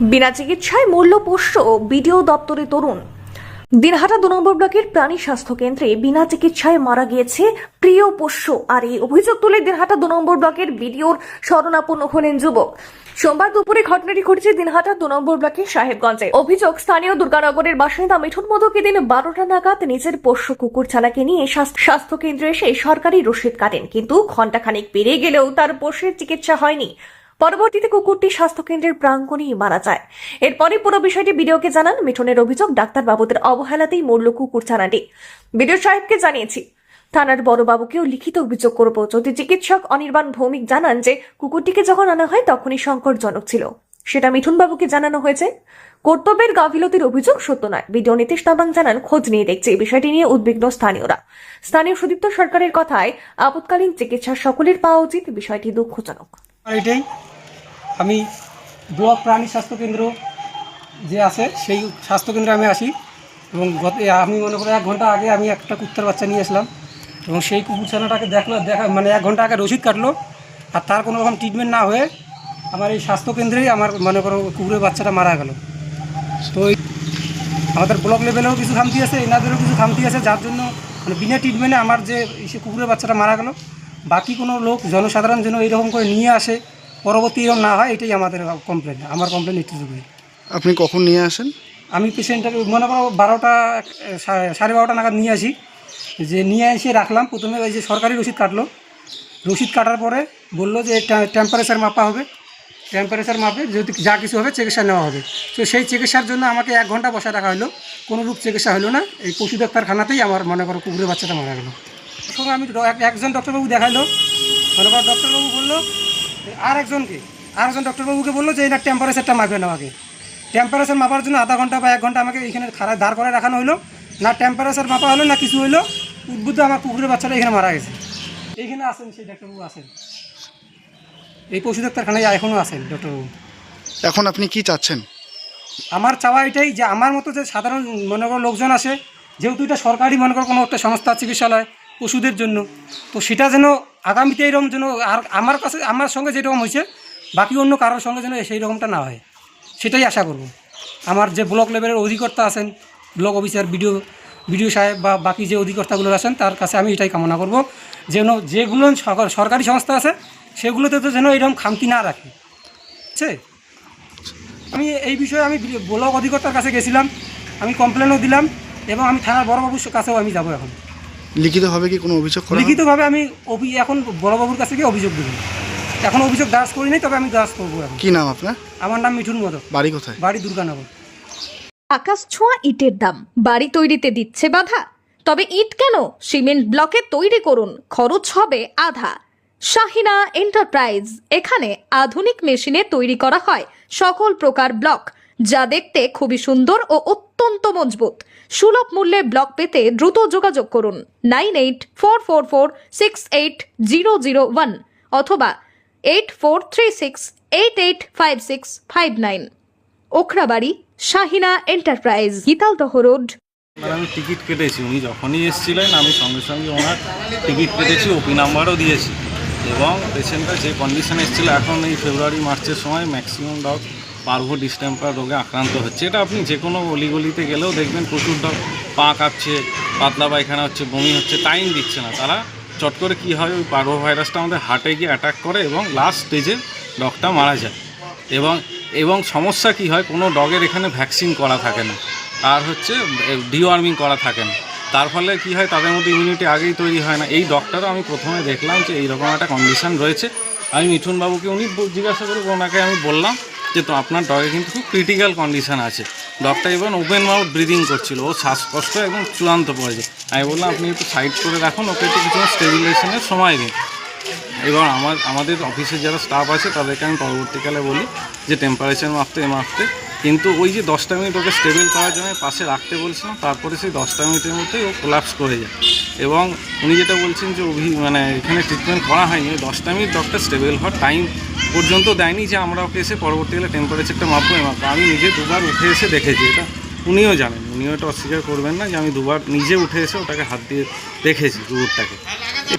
বিনা চিকিৎসায় মূল্যপোষ্য বিডিও দপ্তরে তরুণ। দিনহাটা দু নম্বর ব্লকের প্রাণী স্বাস্থ্য কেন্দ্রে বিনা চিকিৎসায় মারা গিয়েছে প্রিয় পোষ্য আর এই অভিযোগ তুলে দিনহাটা দু নম্বর ব্লকের বিডিওর শরণাপন্ন হলেন যুবক। সোমবার দুপুরে ঘটনাটি ঘটেছে দিনহাটা দু নম্বর ব্লকের সাহেবগঞ্জে। অভিযোগ, স্থানীয় দুর্গানগরের বাসিন্দা মিঠুন মোদকে দিন বারোটা নাগাদ নিজের পোষ্য কুকুর চালাকে নিয়ে স্বাস্থ্য স্বাস্থ্য কেন্দ্রে এসে সরকারি রসিদ কাটেন। কিন্তু ঘণ্টাখানিক পেরিয়ে গেলেও তার পোষ্যের চিকিৎসা হয়নি। পরবর্তীতে কুকুরটি স্বাস্থ্যকেন্দ্রের প্রাঙ্গণেই মারা যায়। এরপরে পুরো বিষয়টি বিডিওকে জানান মিঠুনের অভিযোগ, ডাক্তার বাবুদের অবহেলাতেই মরল কুকুর ছানাটি বিডিও সাহেবকে জানিয়েছি, থানার বড়বাবুকেও লিখিত অভিযোগ করব। যদি চিকিৎসক অনির্বাণ ভৌমিক জানান যে কুকুরটিকে যখন আনা হয় তখনই সংকটজনক ছিল। সেটা মিঠুন বাবুকে জানানো হয়েছে। কর্তব্যের গাফিলতির অভিযোগ সত্য নয়। বিডিও নীতিশ তাবাং জানান, খোঁজ নিয়ে দেখছে। এই বিষয়টি নিয়ে উদ্বিগ্ন স্থানীয়রা। স্থানীয় সুদীপ্ত সরকারের কথায়, আপৎকালীন চিকিৎসা সকলের পাওয়া উচিত। বিষয়টি দুঃখজনক। এটাই আমি ব্লক প্রাণী স্বাস্থ্য কেন্দ্র যে আছে সেই স্বাস্থ্যকেন্দ্রে আমি আসি এবং গত আমি মনে করি এক ঘণ্টা আগে আমি একটা কুত্তার বাচ্চা নিয়ে আসলাম এবং সেই কুকুরছানাটাকে দেখল, দেখা মানে এক ঘণ্টা আগে রসিদ কাটলো আর তার কোনো রকম ট্রিটমেন্ট না হয়ে আমার এই স্বাস্থ্যকেন্দ্রেই আমার মনে করো কুকুরের বাচ্চাটা মারা গেল। তো আমাদের ব্লক লেভেলেও কিছু খামতি আছে, এনাদেরও কিছু খামতি আছে, যার জন্য মানে বিনা ট্রিটমেন্টে আমার যে কুকুরের বাচ্চাটা মারা গেল। বাকি কোনো লোক জনসাধারণ যেন এইরকম করে নিয়ে আসে পরবর্তী এরকম না হয় এটাই আমাদের কমপ্লেন আমার কমপ্লেন এটুকুই আপনি কখন নিয়ে আসেন? আমি পেশেন্টটাকে মনে করো বারোটা সাড়ে বারোটা নাগাদ নিয়ে আসি। যে নিয়ে এসে রাখলাম প্রথমে ওই যে সরকারি রসিদ কাটলো। রসিদ কাটার পরে বলল যে টেম্পারেচার মাপা হবে। টেম্পারেচার মাপে যদি যা কিছু হবে চিকিৎসা নেওয়া হবে। তো সেই চিকিৎসার জন্য আমাকে এক ঘণ্টা বসে রাখা হলো। কোনো রূপ চিকিৎসা হলো না। এই পশু ডাক্তারখানাতেই আমার মনে করো কুকুরের বাচ্চাটা মারা গেলো। সঙ্গে আমি এক- একজন ডক্টরবাবু দেখাইলো। মনে করো ডক্টরবাবু বলল আর একজনকে আর একজন ডক্টরবাবুকে বলল যে এনার টেম্পারেচারটা মাপবেন আমাকে। টেম্পারেচার মাপার জন্য আধা ঘণ্টা বা এক ঘণ্টা আমাকে এখানে খারাপ দাঁড় করে রাখানো হলো না টেম্পারেচার মাপা হলো না কিছু হলো উদ্বুদ্ধ আমার কুকুরের বাচ্চাটা এখানে মারা গেছে। এইখানে আসেন সেই ডাক্তারবাবু আসেন। এই পশু ডাক্তারখানায় এখনও আছেন ডক্টরবাবু। এখন আপনি কি চাচ্ছেন? আমার চাওয়া এটাই যে আমার মতো যে সাধারণ মনে করো লোকজন আসে যেহেতু এটা সরকারি মনে করো কোনো একটা সংস্থা চিকিৎসালয় পশুদের জন্য। তো সেটা যেন আগামীতে এরকম যেন আর আমার কাছে, আমার সঙ্গে যেরকম হয়েছে, বাকি অন্য কারোর সঙ্গে যেন সেই রকমটা না হয়। সেটাই আশা করব। আমার যে ব্লক লেভেলের অধিকর্তা আছেন, ব্লক অফিসার, বিডিও বিডিও সাহেব বা বাকি যে অধিকর্তাগুলো আছেন, তার কাছে আমি এটাই কামনা করব, যেন যেগুলো সরকার- সংস্থা আছে, সেগুলোতে তো যেন এরকম খামতি না রাখে। আছে? আমি এই বিষয়ে আমি ব্লক অধিকর্তার কাছে গেছিলাম, আমি কমপ্লেনও দিলাম এবং আমি থানার বড়বাবুর কাছেও আমি যাব এখন। লিখিতভাবে কি কোনো অভিযোগ করা লিখিতভাবে আমি অভি এখন বড়বাবুর কাছে গিয়ে অভিযোগ দেবো। এখন অভিযোগ দাস করিনি তবে আমি দাস করব এখন। কি নাম আপনার? আমার নাম মিঠুন মদক বাড়ি কোথায়? বাড়ি দুর্গানগর। আকাশ ছোঁয়া ইটের দাম। বাড়ি তৈরিতে দিচ্ছে বাধা। তবে ইট কেন? সিমেন্ট ব্লকে তৈরি করুন। খরচ হবে আধা। শাহিনা এন্টারপ্রাইজ। এখানে আধুনিক মেশিনে তৈরি করা হয় সকল প্রকার ব্লক। যা দেখতে খুবই সুন্দর ও অত্যন্ত মজবুত। সুলভ মূল্যে ব্লক পেতে দ্রুত যোগাযোগ করুন nine eight four four four six eight zero zero one অথবা eight four three six eight eight five six five nine. Okhrabari, Shahina enterprise, Gitaldaha road. আমি টিকিট কেটেছি, উনি যখনই এসেছিলেন, আমি সঙ্গে সঙ্গে ওনার টিকিট কেটেছি ওপি নাম্বারও দিয়েছি। এবং পেশেন্টটা যে কন্ডিশনে এসেছিল, এখন এই ফেব্রুয়ারি মার্চের সময় ম্যাক্সিমাম ডগ পার্ভো ডিস্টেম্পার রোগে আক্রান্ত হচ্ছে। এটা আপনি যে কোনো অলিগলিতে গেলেও দেখবেন প্রচুর ডগ পা কাঁপছে, পাতলা পায়খানা হচ্ছে, বমি হচ্ছে টাইম দিচ্ছে না। তারা চট করে কী হয়, ওই পার্ভো ভাইরাসটা আমাদের হার্টে গিয়ে অ্যাটাক করে এবং লাস্ট স্টেজে ডগটা মারা যায়। এবং এবং সমস্যা কি হয়, কোনো ডগের এখানে ভ্যাকসিন করা থাকে না। আর হচ্ছে ডিওয়ার্মিং করা থাকে না। তার ফলে কি হয়, তাদের মধ্যে ইমিউনিটি আগেই তৈরি হয় না। এই ডক্টরও আমি প্রথমে দেখলাম যে এইরকম একটা কন্ডিশন রয়েছে। আমি মিঠুন বাবুকে উনি জিজ্ঞাসা করে ওনাকে আমি বললাম যে তো আপনার ডগে কিন্তু খুব ক্রিটিক্যাল কন্ডিশন আছে। ডক্টর এবং ওপেন মাউথ ব্রিদিং করছিল। ও শ্বাসকষ্ট একদম চূড়ান্ত পর্যায়ে। আমি বললাম, আপনি একটু সাইড করে রাখুন, ওকে একটু কিছু স্টেবিলাইজেশনের সময় দিন। এবার আমার, আমাদের অফিসের যারা স্টাফ আছে, তাদেরকে আমি পরবর্তীকালে বলি যে টেম্পারেচার মাপতে মাপতে। কিন্তু ওই যে দশটা মিনিট ওকে স্টেবল করার জন্য পাশে রাখতে বলছিলাম, তারপরে সেই দশটা মিনিটের মধ্যেই ও কোলাপস করে যায়। এবং উনি যেটা বলছেন যে, অভি মানে এখানে ট্রিটমেন্ট করা হয়নি। ওই দশটা মিনিট ডক্টর স্টেবল হওয়ার টাইম পর্যন্ত দেয়নি যে আমরা ওকে এসে পরবর্তীকালে টেম্পারেচারটা মাপবো এ মাপবো আমি নিজে দুবার উঠে এসে দেখেছি এটা। উনিও জানেন উনিও এটা অস্বীকার করবেন না যে আমি দুবার নিজে উঠে এসে ওটাকে হাত দিয়ে দেখেছি কুকুরটাকে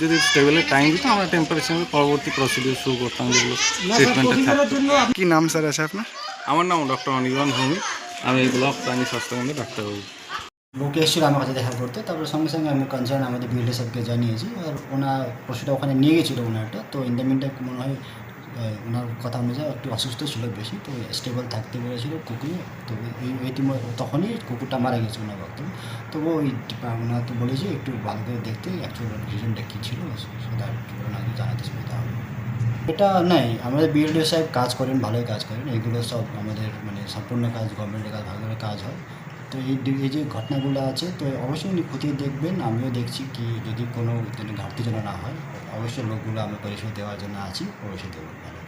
যদি স্টেবলের টাইম দিত আমরা টেম্পারেচার পরবর্তী প্রসিডিউর শুরু করতাম যেগুলো ট্রিটমেন্টে থাকতো। কি নাম স্যার আছে আপনার? আমার নাম ডক্টর অনির্বাণ ভৌমিক। আমি এই ব্লক প্রাণী স্বাস্থ্যকেন্দ্রের ডাক্তারবাবু লোকে এসেছিল আমার কাছে দেখা করতে তারপরে সঙ্গে সঙ্গে আমি কনসার্ন আমাদের বিএলডি সাহেবকে জানিয়েছি। আর ওনার পশুটা ওখানে নিয়ে গেছিল ওনারটা তো ইন দ্য মনে হয় ওনার কথা অনুযায়ী একটু অসুস্থ ছিল বেশি, তো স্টেবল থাকতে পেরেছিল কুকুর তো এই তখনই কুকুরটা মারা গেছে ওনার বক্তব্য তবু ওই তো বলেছে একটু ভালো করে দেখতে অ্যাকচুয়াল রিজনটা কী ছিল সেটা ওনাকে জানাতে সুবিধা হবে। এটা নাই, আমাদের বিএলডি সাহেব কাজ করেন, ভালোই কাজ করেন। এগুলো সব আমাদের মানে সম্পূর্ণ কাজ গভর্নমেন্টের কাজ, ভালো করে কাজ হয়। তো এই এই যে ঘটনাগুলো আছে, তো অবশ্যই উনি খতিয়ে দেখবেন। আমিও দেখছি কি যদি কোনো ঘাটতি যেন না হয়, অবশ্যই লোকগুলো আমরা পরিষেবা দেওয়ার জন্য আছি অবশ্যই দেবো। ভালো